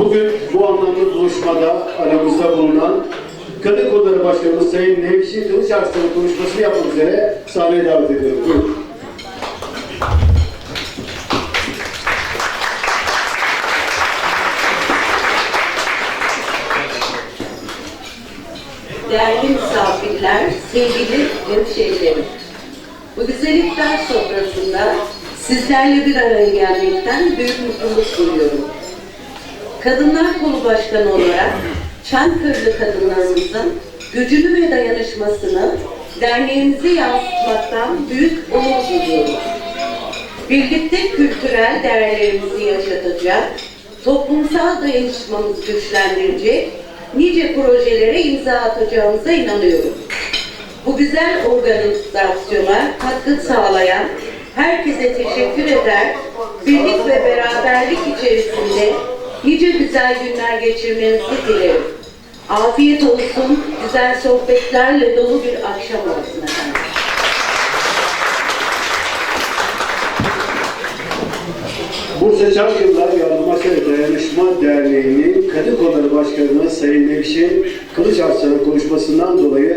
Bugün bu anlamda buluşmada aramızda bulunan Kadın Kolları Başkanımız Sayın Nevşin Kılıç Arslan'ın konuşmasını yapmak üzere sahneye davet ediyorum. Buyurun. Değerli misafirler, sevgili hemşehrilerim. Bu güzel iftar sofrasında sizlerle bir araya gelmekten büyük mutluluk duyuyorum. Kadınlar Kolu Başkanı olarak Çankırılı kadınlarımızın gücünü ve dayanışmasını derneğimize yansıtmaktan büyük onur duyuyorum. Birlikte kültürel değerlerimizi yaşatacak, toplumsal dayanışmamızı güçlendirecek nice projelere imza atacağımıza inanıyorum. Bu güzel organizasyona katkı sağlayan herkese teşekkür eder, birlik ve beraberlik içerisinde nice güzel günler geçirmenizi dilerim. Afiyet olsun, güzel sohbetlerle dolu bir akşam olsun efendim. Bursa Çankırılar Yardımlaşma ve Dayanışma Derneği'nin Kadın Kolları Başkanı Sayın Nevşin Kılıç konuşmasından dolayı.